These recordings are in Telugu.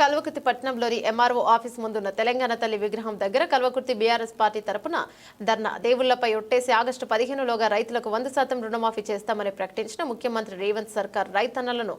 కల్వకుర్తి పట్టణంలోని ఎంఆర్ఓ ఆఫీస్ ముందున్న తెలంగాణ తల్లి విగ్రహం దగ్గర కల్వకుర్తి బీఆర్ఎస్ పార్టీ తరపున ధర్నా. దేవుళ్ళపై ఒట్టేసి ఆగస్టు పదిహేనులోగా రైతులకు వంద శాతం రుణమాఫీ చేస్తామని ప్రకటించిన ముఖ్యమంత్రి రేవంత్ సర్కార్ రైతన్నలను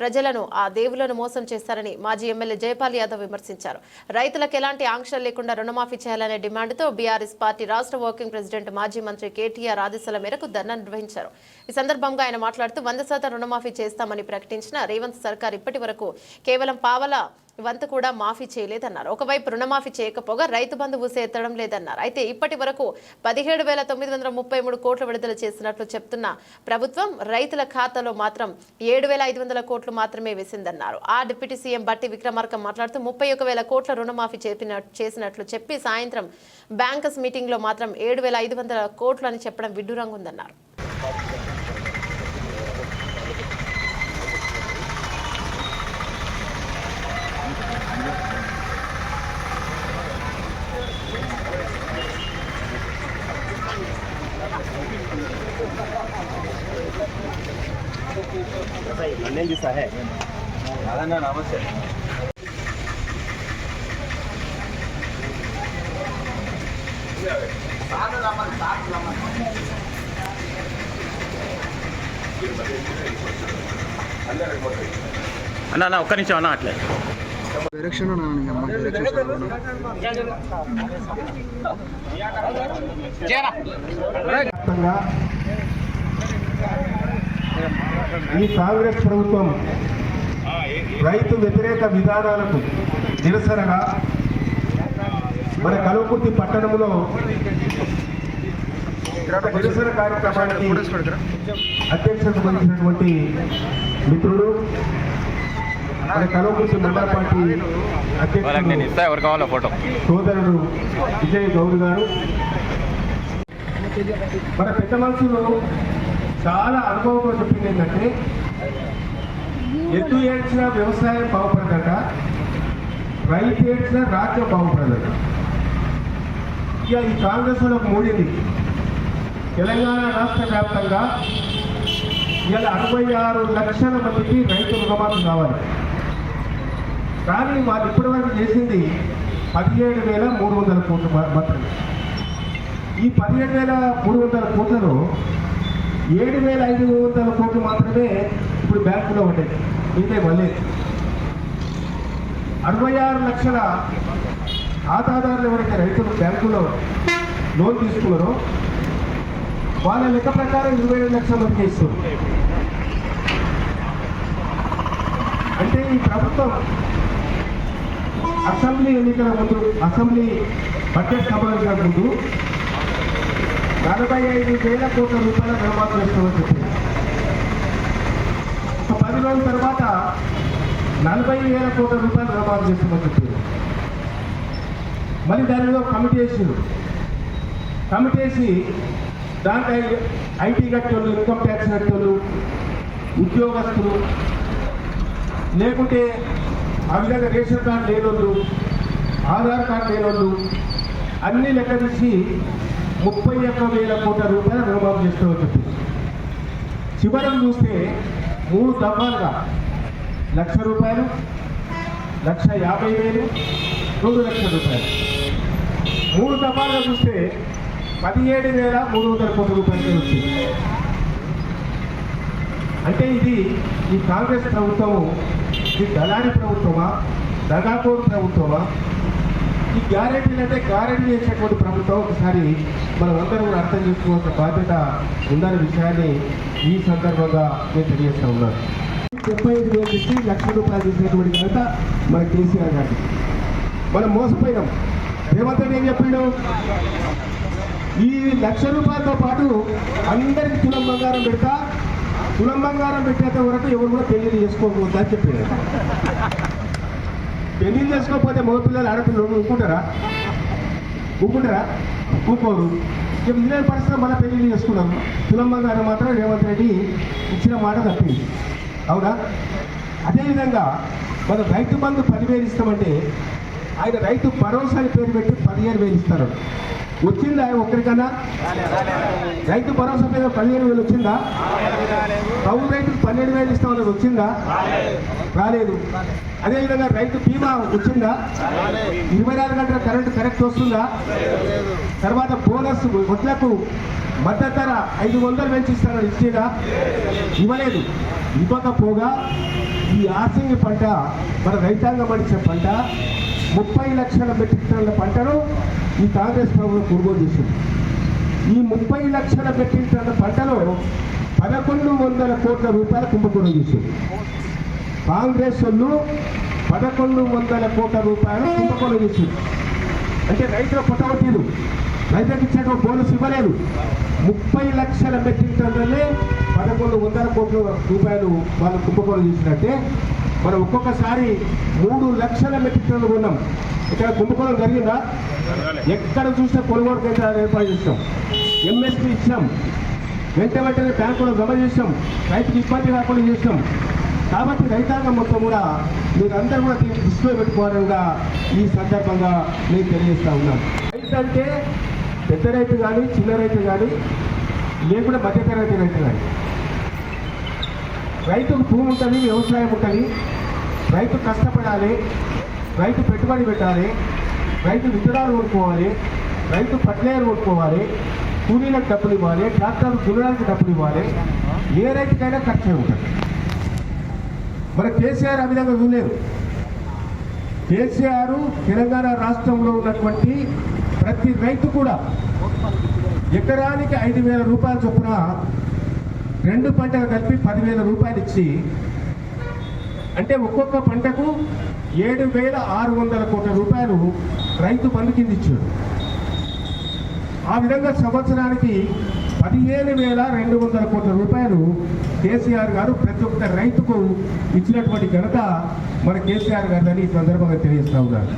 ప్రజలను ఆ దేవులను మోసం చేస్తారని మాజీ ఎమ్మెల్యే జయపాల్ యాదవ్ విమర్శించారు. రైతులకు ఎలాంటి ఆంక్షలు లేకుండా రుణమాఫీ చేయాలనే డిమాండ్తో బీఆర్ఎస్ పార్టీ రాష్ట్ర వర్కింగ్ ప్రెసిడెంట్ మాజీ మంత్రి కేటీఆర్ ఆదేశాల మేరకు ధర్నా నిర్వహించారు. ఈ సందర్భంగా ఆయన మాట్లాడుతూ వంద శాతం రుణమాఫీ చేస్తామని ప్రకటించిన రేవంత్ సర్కార్ ఇప్పటి వరకు కేవలం పావల ఇవంతా కూడా మాఫీ చేయలేదన్నారు. ఒకవైపు రుణమాఫీ చేయకపోగా రైతు బంధు ఊసే లేదన్నారు. అయితే ఇప్పటి వరకు పదిహేడు వేల తొమ్మిది వందల ముప్పై మూడు కోట్లు విడుదల చేసినట్లు చెప్తున్న ప్రభుత్వం రైతుల ఖాతాలో మాత్రం ఏడు వేల ఐదు వందల కోట్లు మాత్రమే వేసిందన్నారు. ఆ డిప్యూటీ సీఎం బట్టి విక్రమార్క మాట్లాడుతూ ముప్పై ఒక వేల కోట్ల రుణమాఫీ చెప్పిన చేసినట్లు చెప్పి సాయంత్రం బ్యాంకర్స్ మీటింగ్లో మాత్రం ఏడు వేల ఐదు వందల కోట్లు అని చెప్పడం విడ్డూరంగా ఉందన్నారు అన్నేం చూసా హే అదన్నా నమస్తే అన్న అన్న ఒక్క నిమిషం అన్న అట్లే. డైరెక్షన్ డైరెక్షన్ ఈ కాంగ్రెస్ ప్రభుత్వం రైతు వ్యతిరేక విధానాలకు నిరసనగా మన కలువకుర్తి పట్టణంలో నిరసన కార్యక్రమానికి అధ్యక్షత వహించినటువంటి మిత్రుడు మన కలువకుర్తి మండల పార్టీ అధ్యక్షుడు సోదరుడు విజయ్ గౌడ్ గారు. మన పెద్ద మనుషులు చాలా అనుభవంలో చెప్పింది ఏంటంటే ఎద్దు ఏడ్చిన వ్యవసాయం బాగుపడదట రైతు ఏడ్చిన రాజ్యం బాగుపడదట. ఇక ఈ కాంగ్రెస్ వాళ్ళకు మూడింది. తెలంగాణ రాష్ట్ర వ్యాప్తంగా ఇవాళ అరవై ఆరు లక్షల మందికి రైతు రుణమాఫీ కావాలి. కానీ వాళ్ళు ఇప్పటివరకు చేసింది పదిహేడు వేల మూడు వందల కోట్లు మాత్రమే. ఈ పదిహేడు వేల మూడు వందల కోట్లలో ఏడు వేల ఐదు వందల కోట్లు మాత్రమే ఇప్పుడు బ్యాంకులో ఉండేది మిగతా మళ్ళీ. అరవై ఆరు లక్షల ఖాతాదారులు ఎవరైతే రైతులు బ్యాంకులో లోన్ తీసుకున్నారో వాళ్ళ లెక్క ప్రకారం ఇరవై ఏడు లక్షల మందికి అంటే ఈ ప్రభుత్వం అసెంబ్లీ ఎన్నికల ముందు అసెంబ్లీ బడ్జెట్ సమావేశాల ముందు నలభై ఐదు వేల కోట్ల రూపాయల రుణమాఫీ చేస్తామని చెప్పింది పది రోజుల తర్వాత నలభై వేల కోట్ల రూపాయలు నిర్మాణం చేస్తామని చెప్పింది మళ్ళీ దానిలో కమిటీ వేసిండు. కమిటీ వేసి దాంట్లో ఐటీ కట్టోళ్ళు ఇన్కమ్ ట్యాక్స్ కట్టోళ్ళు ఉద్యోగస్తులు లేకుంటే ఆ విధంగా రేషన్ కార్డు లేనోళ్ళు ఆధార్ కార్డు లేనోళ్ళు అన్నీ లెక్క తీసి ముప్పై ఒక్క వేల కోట్ల రూపాయల రుణమాఫీ చేస్తామని చెప్పి. చివరకు చూస్తే మూడు దఫాలుగా. లక్ష రూపాయలు లక్ష యాభై వేలు రెండు లక్షల రూపాయలు. మూడు దఫాలుగా చూస్తే పదిహేడు వేల మూడు వందల కోట్ల రూపాయలు వచ్చింది అంటే ఇది ఈ కాంగ్రెస్ ప్రభుత్వము ఇది దళారి ప్రభుత్వమా దగాకోరు ప్రభుత్వమా? ఈ గ్యారెంటీలు అంటే గ్యారెంటీ చేసేటువంటి ప్రభుత్వం ఒకసారి మనం కూడా అర్థం చేసుకోవాల్సిన బాధ్యత ఉందనే విషయాన్ని ఈ సందర్భంగా నేను తెలియజేస్తా ఉన్నాను. ముప్పై ఐదు వేలు ఇచ్చి లక్ష రూపాయలు తీసినటువంటి ఘనత మన కేసీఆర్ గారి మనం మోసపోయినాం. రేవంత్ రెడ్డి ఏం చెప్పాడు? ఈ లక్ష రూపాయలతో పాటు అందరికి తులం బంగారం పెడతా తులం బంగారం పెట్టేంత వరకు ఎవరు కూడా పెళ్ళి చేసుకోకూడదు అని చెప్పాడు పెళ్ళి చేసుకోకపోతే మగపిల్లలు ఆడపిల్లలు ఊరుకుంటారా ఊరుకుంటారా ఊరుకోరు ఇక మిగిలిన పరిస్థితి మళ్ళీ పెళ్ళి చేసుకున్నాం. తులం బంగారం మాత్రం రేవంత్ రెడ్డి ఇచ్చిన మాట తప్పింది అవునా? అదేవిధంగా మనం రైతు బంధు పదివేలు ఇస్తామంటే ఆయన రైతు భరోసా అని పేరు పెట్టి పదిహేను వేలు ఇస్తారు. వచ్చిందా ఒక్కరికన్నా? రైతు భరోసా మీద పదిహేను వేలు వచ్చిందా? కౌలు రైతుకు పన్నెండు వేలు ఇస్తామన్నది వచ్చిందా? రాలేదు. అదేవిధంగా రైతు బీమా వచ్చిందా? ఇరవై నాలుగు గంటల కరెంట్ కరెక్ట్ వస్తుందా? తర్వాత బోనస్ వడ్లకు మద్దతు ధర ఐదు వందలు పెంచిస్తారని ఇచ్చేదా? ఇవ్వలేదు. ఇవ్వకపోగా ఈ ఆసింగి పంట మన రైతాంగం పండించిన పంట ముప్పై లక్షల మెట్రిక్ టన్నుల పంటను ఈ కాంగ్రెస్ ప్రభుత్వం కొనుగోలు చేసింది. ఈ ముప్పై లక్షల మెట్రిక్ టన్నుల పంటలో పదకొండు వందల కోట్ల రూపాయల కుంభకోణం చేసింది. కాంగ్రెస్ వాళ్ళు పదకొండు వందల కోట్ల రూపాయలు కుంభకోణం చేసింది. అంటే రైతుల పుట్టవట్లేదు రైతులకు ఇచ్చాక బోనస్ ఇవ్వలేదు. ముప్పై లక్షల మెట్రిక్ టన్నులే పదకొండు వందల కోట్ల రూపాయలు వాళ్ళు కుంభకోణం చేసినట్టే మనం ఒక్కొక్కసారి మూడు లక్షల మెట్రిక్ టన్నులు కొన్నాం. ఇక్కడ కుంభకోణం జరిగిందా? ఎక్కడ చూస్తే కొనుగోలు కేంద్రాలు ఏర్పాటు చేస్తాం ఎంఎస్పీ ఇచ్చాం. వెంట వెంటనే బ్యాంకులో జమ చేస్తాం రైతుకి ఇబ్బంది కాకుండా చేస్తాం కాబట్టి రైతాంగం మొత్తం కూడా మీరందరూ కూడా దీన్ని దృష్టిలో పెట్టుకోవాలని ఈ సందర్భంగా నేను తెలియజేస్తా ఉన్నాను. రైతు అంటే పెద్ద రైతు కానీ చిన్న రైతు కానీ లేకుండా మధ్యతరగతి రైతు కానీ. రైతుకు భూమి ఉంటుంది వ్యవసాయం ఉంటుంది. రైతు కష్టపడాలి రైతు పెట్టుబడి పెట్టాలి రైతు విత్తనాలు కొనుక్కోవాలి రైతు పట్లేరు కొనుక్కోవాలి కూలీలకు డబ్బులు ఇవ్వాలి ట్రాక్టర్ దున్నడానికి డబ్బులు ఇవ్వాలి ఏ రైతుకైనా ఖర్చే ఉంటుంది. మరి కేసీఆర్ ఆ విధంగా చూడలేదు. కేసీఆర్ తెలంగాణ రాష్ట్రంలో ఉన్నటువంటి ప్రతి రైతు కూడా ఎకరానికి ఐదు వేల రూపాయల చొప్పున రెండు పంటలు కలిపి పదివేల రూపాయలు ఇచ్చి అంటే ఒక్కొక్క పంటకు ఏడు వేల ఆరు వందల కోట్ల రూపాయలు రైతు బంధు కింద ఇచ్చాడు. ఆ విధంగా సంవత్సరానికి పదిహేను వేల రెండు వందల కోట్ల రూపాయలు కేసీఆర్ గారు ప్రతి ఒక్క రైతుకు ఇచ్చినటువంటి ఘనత మన కేసీఆర్ గారిని ఈ సందర్భంగా తెలియజేస్తా ఉన్నారు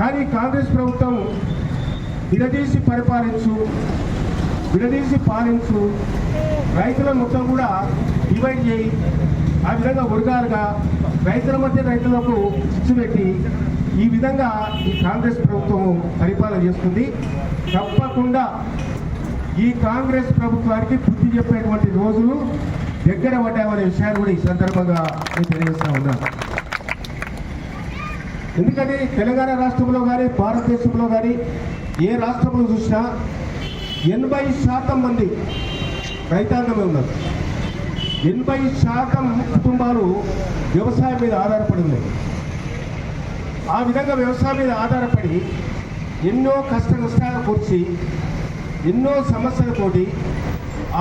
కానీ కాంగ్రెస్ ప్రభుత్వం విడదీసి పరిపాలించు విడదీసి పాలించు రైతుల మొత్తం కూడా డివైడ్ చేయి ఆ విధంగా వర్గాలుగా రైతుల మధ్య రైతులకు చిచ్చు పెట్టి ఈ విధంగా ఈ కాంగ్రెస్ ప్రభుత్వం పరిపాలన చేస్తుంది. తప్పకుండా ఈ కాంగ్రెస్ ప్రభుత్వానికి బుద్ధి చెప్పేటువంటి రోజులు దగ్గర పడ్డామనే విషయాన్ని కూడా ఈ సందర్భంగా నేను తెలియజేస్తా ఉన్నా. ఎందుకంటే తెలంగాణ రాష్ట్రంలో కానీ భారతదేశంలో కానీ ఏ రాష్ట్రంలో చూసినా ఎనభై శాతం మంది రైతాంగమే ఉన్నారు. ఎనభై శాతం కుటుంబాలు వ్యవసాయం మీద ఆధారపడి ఉన్నాయి. ఆ విధంగా వ్యవసాయం మీద ఆధారపడి ఎన్నో కష్ట నష్టాలు కూర్చి ఎన్నో సమస్యలతోటి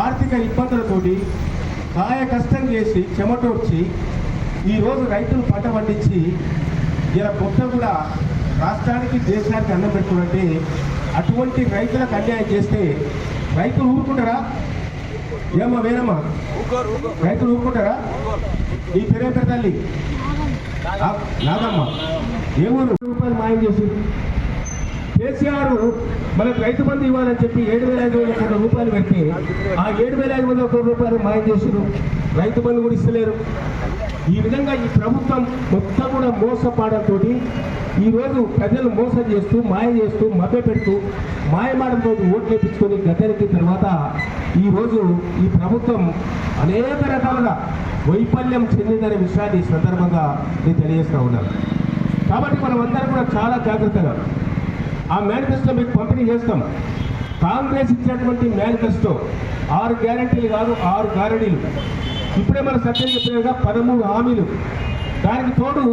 ఆర్థిక ఇబ్బందులతోటి కాయ కష్టం చేసి చెమటోడ్చి ఈరోజు రైతులు పంట పండించి ఇలా మొత్తం కూడా రాష్ట్రానికి దేశానికి అన్నం పెట్టుకుంటే అటువంటి రైతులకు అన్యాయం చేస్తే రైతులు ఊరుకుంటారా? ఏమా వేరమ్మా. రైతులు ఊరుకుంటారా? నీ పేరే తల్లి? నాదమ్మ ఏ ఊరు? రూపాయలు మాయం చేసింది. కేసీఆర్ మనకు రైతు బంధు ఇవ్వాలని చెప్పి ఏడు వేల ఐదు వందల కోట్ల రూపాయలు పెట్టి ఆ ఏడు వేల ఐదు వందల కోట్ల రూపాయలు మాయం చేసారు రైతు బంధు కూడా ఇస్తలేరు. ఈ విధంగా ఈ ప్రభుత్వం మొత్తం కూడా మోసపాడంతో ఈ రోజు ప్రజలు మోసం చేస్తూ మాయ చేస్తూ మభ్య పెడుతూ మాయమాడంతో ఓట్లు వేపించుకొని గద్దెలకి తర్వాత ఈ రోజు ఈ ప్రభుత్వం అనేక రకాలుగా వైఫల్యం చెందిందనే విషయాన్ని సందర్భంగా నేను తెలియజేస్తూ ఉన్నాను. కాబట్టి మనం అందరం కూడా చాలా జాగ్రత్తగా ఆ మేనిఫెస్టో మీకు పంపిణీ చేస్తాం. కాంగ్రెస్ ఇచ్చినటువంటి మేనిఫెస్టో ఆరు గ్యారంటీలు కాదు ఆరు గ్యారంటీలు ఇప్పుడే మన సత్యం చెప్పినట్టుగా పదమూడు హామీలు. దానికి తోడు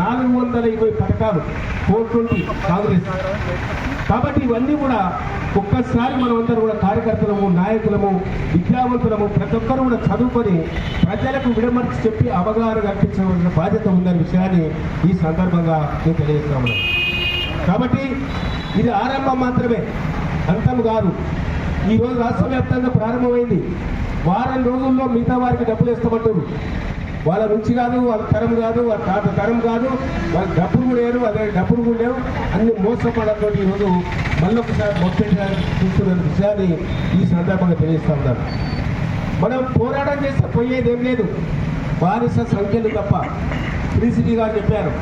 నాలుగు వందల ఇరవై పథకాలు ఫోర్ ట్వంటీ కాంగ్రెస్. కాబట్టి ఇవన్నీ కూడా ఒక్కసారి మనం అందరూ కూడా కార్యకర్తలము నాయకులము విద్యావంతులము ప్రతి ఒక్కరు కూడా చదువుకొని ప్రజలకు విడమర్చి చెప్పి అవగాహన కల్పించవలసిన బాధ్యత ఉందనే విషయాన్ని ఈ సందర్భంగా నేను తెలియజేస్తాము కాబట్టి ఇది ఆరంభం మాత్రమే. అంతం కాదు. ఈ రోజు రాష్ట్ర వ్యాప్తంగా ప్రారంభమైంది. వారం రోజుల్లో మిగతా వారికి డబ్బులు ఇస్తామంటారు వాళ్ళ రుచి కాదు వాళ్ళ తరం కాదు వాళ్ళ తాత తరం కాదు వాళ్ళ డబ్బులు కూడా లేరు అదే డబ్బులు కూడా లేవు. అన్ని మోసపడతో ఈరోజు మళ్ళొకసారి మొత్తం చూస్తున్న విషయాన్ని ఈ సందర్భంగా తెలియజేస్తా ఉన్నాను. మనం పోరాటం చేస్తే పోయేది ఏం లేదు. బానిస సంఖ్యలు తప్ప. శ్రీశ్రీ గారు చెప్పారు.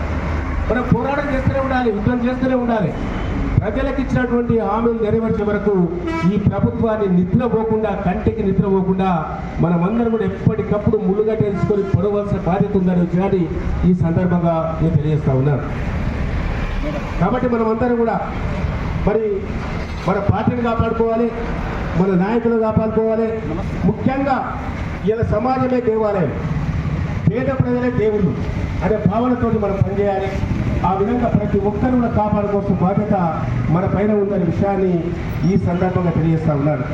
మనం పోరాటం చేస్తూనే ఉండాలి యుద్ధం చేస్తూనే ఉండాలి. ప్రజలకు ఇచ్చినటువంటి హామీలు నెరవేర్చే వరకు ఈ ప్రభుత్వాన్ని నిద్రపోకుండా కంటికి నిద్రపోకుండా మనమందరం కూడా ఎప్పటికప్పుడు ముళ్ళుగా తెలుసుకొని పొడవలసిన బాధ్యత ఉందని విషయాన్ని ఈ సందర్భంగా నేను తెలియజేస్తా ఉన్నాను. కాబట్టి మనమందరం కూడా మరి మన పార్టీని కాపాడుకోవాలి మన నాయకులు కాపాడుకోవాలి. ముఖ్యంగా ఇలా సమాజమే దేవాలయం. పేద ప్రజలే దేవుళ్ళు. అనే భావనతో మనం పనిచేయాలి. ఆ విధంగా ప్రతి ఒక్కరు కూడా కాపాడుకోవాల్సిన బాధ్యత మన పైన ఉందనే విషయాన్ని ఈ సందర్భంగా తెలియజేస్తా ఉన్నారు